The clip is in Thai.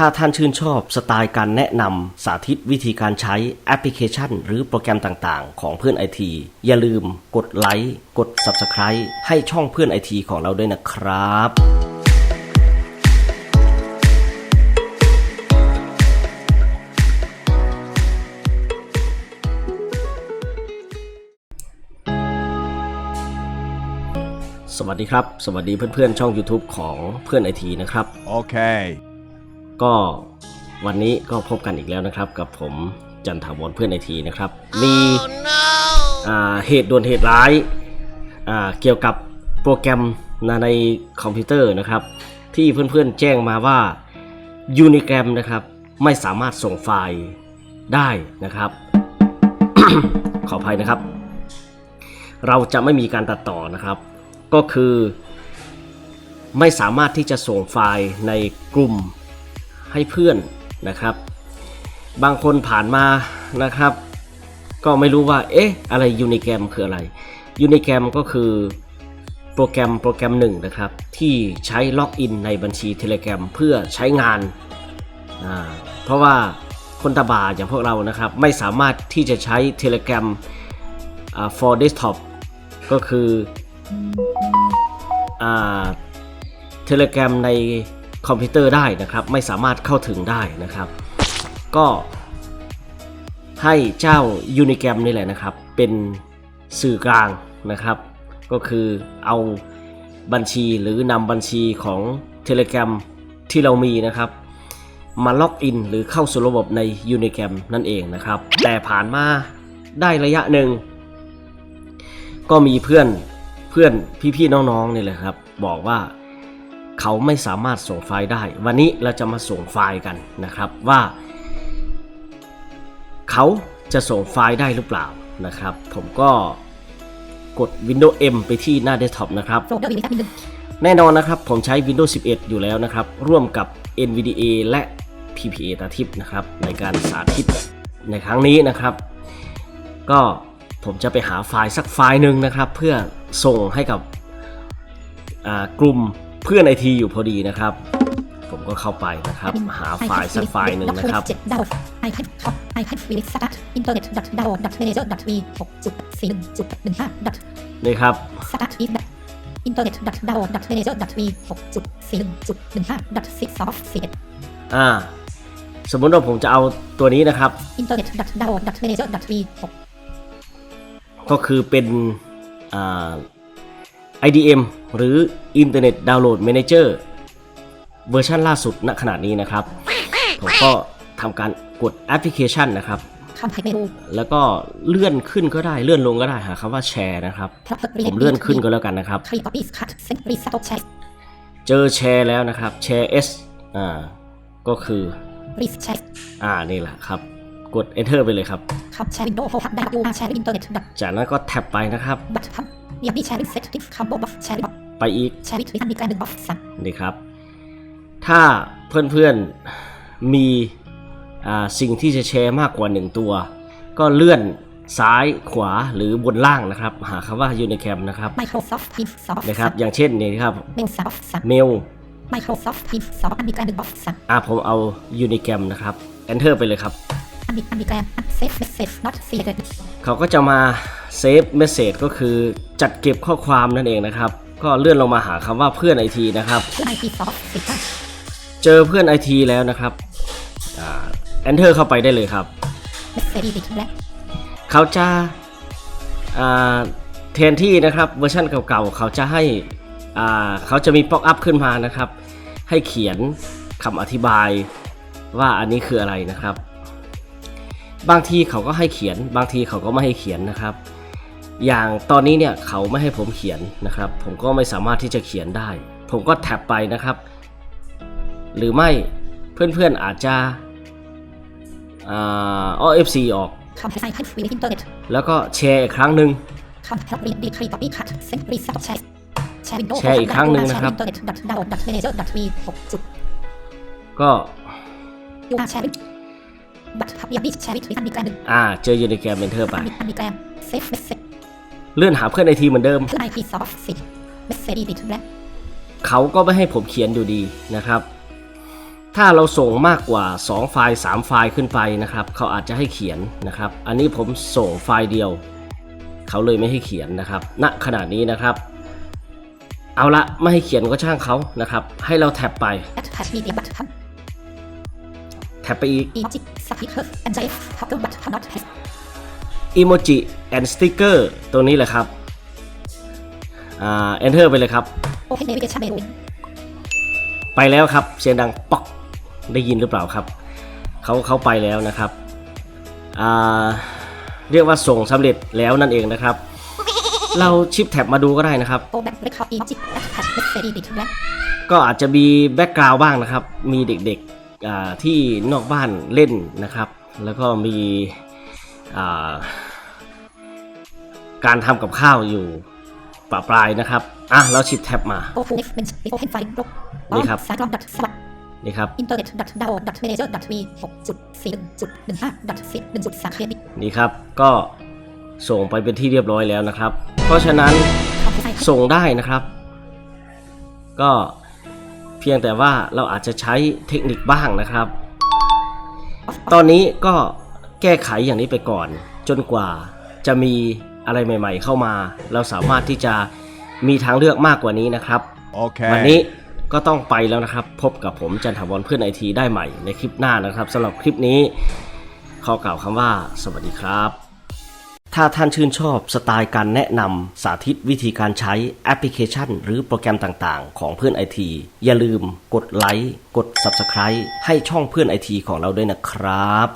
ถ้าท่านชื่นชอบสไตล์การแนะนำสาธิตวิธีการใช้แอปพลิเคชัน หรือโปรแกรมต่างๆ ของเพื่อนไอทีอย่าลืมกดไลค์กด Subscribe ให้ช่องเพื่อนไอทีของเราด้วยนะครับสวัสดีครับ สวัสดีเพื่อนๆ ช่อง YouTube ของเพื่อนไอทีนะครับ Okay. ก็วันนี้ก็พบกันอีกแล้วนะครับ กับผมจันทาวรเพื่อนไอทีนะครับ มีอ่าเหตุด่วนเหตุร้ายอ่าเกี่ยวกับโปรแกรมในคอมพิวเตอร์นะครับ ที่เพื่อนๆแจ้งมาว่า Unigram นะครับ ไม่สามารถส่งไฟล์ได้นะครับ ขออภัยนะครับ เราจะไม่มีการตัดต่อนะครับ ก็คือ ไม่สามารถที่จะส่งไฟล์ในกลุ่ม ให้เพื่อนนะครับ บางคนผ่านมานะครับ ก็ไม่รู้ว่าเอ๊ะอะไรยูนิแกรมคืออะไรยูนิแกรมก็คือโปรแกรมโปรแกรมหนึ่งนะครับ ที่ใช้ล็อกอินในบัญชี Telegram เพื่อใช้งานอ่าเพราะว่าคนตาบาอย่างพวกเรานะครับ ไม่สามารถที่จะใช้ Telegram for desktop ก็คือเทเล gram ใน คอมพิวเตอร์ได้นะครับ ไม่สามารถเข้าถึงได้นะครับ ก็ให้เจ้า Unigram นี่แหละนะครับ เป็นสื่อกลางนะครับ ก็คือเอาบัญชีหรือนำบัญชีของ Telegram ที่เรามีนะครับ มาล็อกอินหรือเข้าสู่ระบบใน Unigram นั่นเองนะครับ แต่ผ่านมาได้ระยะหนึ่ง ก็มีเพื่อนเพื่อนพี่ๆน้องๆนี่แหละครับ บอกว่า เขาไม่สามารถส่งไฟล์ได้ วันนี้เราจะมาส่งไฟล์กันนะครับว่า เขาจะส่งไฟล์ได้หรือเปล่านะครับ ผมก็กด Windows M ไปที่หน้าเดสก์ท็อปนะครับ แน่นอนนะครับ ผมใช้ Windows 11 อยู่แล้วนะครับ ร่วมกับ NVDA และ PPA ตาทิพนะครับ ในการสาธิตในครั้งนี้นะครับ ก็ผมจะไปหาไฟล์สักไฟล์หนึ่งนะครับ เพื่อส่งให้กับกลุ่ม พื่อนไอทีอยู่พอดีนะครับ ผมก็เข้าไปนะครับ หาไฟล์สักไฟล์หนึ่งนะครับเจ็ดดาวไอแพดท็อปไอแพดวิลิสตัดอินเทอร์เน็ตดัตดาวดัตเมเนเจอร์ดัตวีหกจุดสี่หนึ่งจุดหนึ่งห้าดัตนี่ครับสตัดอีดัตอินเทอร์เน็ตดัตดาวดัตเมเนเจอร์ดัตวีหกจุดสี่หนึ่งจุดหนึ่งห้าดัตซิกซอฟสี่อ่าสมมติว่าผมจะเอาตัวนี้นะครับอินเทอร์เน็ตดัตดาวดัตเมเนเจอร์ดัตวีหกก็คือเป็นอ่า IDM หรือ Internet Download Manager เวอร์ชันล่าสุดณขณะนี้นะครับ ผมก็ทำการกดแอปพลิเคชันนะครับ คำไทยเมนูแล้วก็เลื่อนขึ้นก็ได้เลื่อนลงก็ได้หาคำว่าแชร์นะครับ พลับเรียผมเลื่อนขึ้นก็แล้วกันนะครับคลีปปี้คัตเซนรีสต็อกแชร์เจอแชร์แล้วนะครับแชร์ S อ่าก็คือรีสแชร์อ่านี่แหละครับ กด Enter ไปเลยครับ คำแชร์วินโดว์โฮฮับดาวยูอาแชร์อินเทอร์เน็ตดัตจากนั้นก็แท็บไปนะครับ บัตทับ เนียมีแชร์วิเซ็ตทิฟคัมโบบัฟแชร์บัฟไปอีกแชร์วิทวิทันดีแกรนหนึ่งบัฟสั่งนี่ครับ ถ้าเพื่อนๆมีอ่าสิ่งที่จะแชร์มากกว่า 1 ตัว ก็เลื่อนซ้ายขวาหรือบนล่างนะครับ หาคำว่า Unicam นะครับ Microsoft Teams ซอฟต์นะครับ อย่างเช่นนี่ครับเมลซอฟต์สั่งเมล Microsoft Teams ซอฟต์อันดีแกรนหนึ่งบัฟสั่งอ่าผมเอา Unicam นะครับ Enter ไปเลยครับอันดีอันดีแกรน Save Message Not Selected เขาก็จะมา เซฟเมสเซจก็คือจัดเก็บข้อความนั่นเองนะครับ ก็เลื่อนลงมาหาคำว่าเพื่อนไอทีนะครับเพื่อ IT Soft สิบห้าเจอเพื่อนไอทีแล้วนะครับอ่า Enter เข้าไปได้เลยครับ Message Edit และเขาจะอ่าแทนที่นะครับเวอร์ชันเก่าๆเขาจะให้อ่าเขาจะมีป๊อปอัพขึ้นมานะครับ ให้เขียนคำอธิบายว่าอันนี้คืออะไรนะครับ บางทีเขาก็ให้เขียน บางทีเขาก็ไม่ให้เขียนนะครับ อย่างตอนนี้เนี่ยเขาไม่ให้ผมเขียนนะครับ ผมก็ไม่สามารถที่จะเขียนได้ ผมก็แท็บไปนะครับ หรือไม่เพื่อนๆอาจจะอ่าอ้อ FC ออกคำไทย Free Internet แล้วก็แชร์อีกครั้งหนึ่งคำ Help Read Decree Copy Cut Send Reset Share แชร์ Windows แชร์อีกครั้งหนึ่งนะครับอิ นเทอร์เน็ตดัตดาวดัตเมเนเจอร์ดัตวีหกจุดก็ยูอาแชร์บัตทับยาบิแชร์วิทวิทันดีแกรนหนึ่งอ่า เจออยู่ในแกรมเมนเทอร์ไปอันดีอันดีแกรน Save Message เลื่อนหาเพื่อนไอทีเหมือนเดิมเพื่อ IT Soft สิ Message Edit และเขาก็ไม่ให้ผมเขียนอยู่ดีนะครับ ถ้าเราส่งมากกว่า 2 ไฟล์ 3 ไฟล์ขึ้นไปนะครับ เขาอาจจะให้เขียนนะครับ อันนี้ผมส่งไฟล์เดียว เขาเลยไม่ให้เขียนนะครับ ณ ขณะนี้นะครับ เอาละไม่ให้เขียนก็ช่างเขานะครับ ให้เราแท็บไป Add Pad Media button แท็บไปอีก Emoji Sticker and JF Toggle button not paste emoji and sticker ตัวนี้แหละครับอ่า enter ไปเลยครับ Open Navigation menu ไปแล้วครับเสียงดังป๊อกได้ยินหรือเปล่าครับเขาเขาไปแล้วนะครับอ่าเรียกว่าส่งสำเร็จแล้วนั่นเองนะครับ เราชิปแท็บมาดูก็ได้นะครับ Go back record emoji Add Pad Ready to black ก็อาจจะมีแบ็กกราวด์บ้างนะครับ มีเด็กๆอ่า ที่นอกบ้านเล่นนะครับ แล้วก็มีอ่าการทำกับข้าวอยู่ปะปลายนะครับ อะ เราชิปแท็บมา Go to next menu Open file group นี่ครับสายกล้อง swap นี่ครับ internet download manager v 6.4.15.10.3เครดิตนี่ครับ ก็ส่งไปเป็นที่เรียบร้อยแล้วนะครับ เพราะฉะนั้นคอมพิวเตอร์ส่งได้นะครับ ก็ เพียงแต่ว่าเราอาจจะใช้เทคนิคบ้างนะครับ ตอนนี้ก็แก้ไขอย่างนี้ไปก่อน จนกว่าจะมีอะไรใหม่ ๆ เข้ามา เราสามารถที่จะมีทางเลือกมากกว่านี้นะครับ Okay. วันนี้ก็ต้องไปแล้วนะครับ พบกับผมจันทวรเพื่อนไอทีได้ใหม่ในคลิปหน้านะครับสำหรับคลิปนี้ขอกล่าวคำว่า สวัสดีครับ ถ้าท่านชื่นชอบสไตล์การแนะนำสาธิตวิธีการใช้แอปพลิเคชัน หรือโปรแกรมต่างๆ ของเพื่อนไอทีอย่าลืมกดไลค์กด Subscribe ให้ช่องเพื่อนไอทีของเราด้วยนะครับ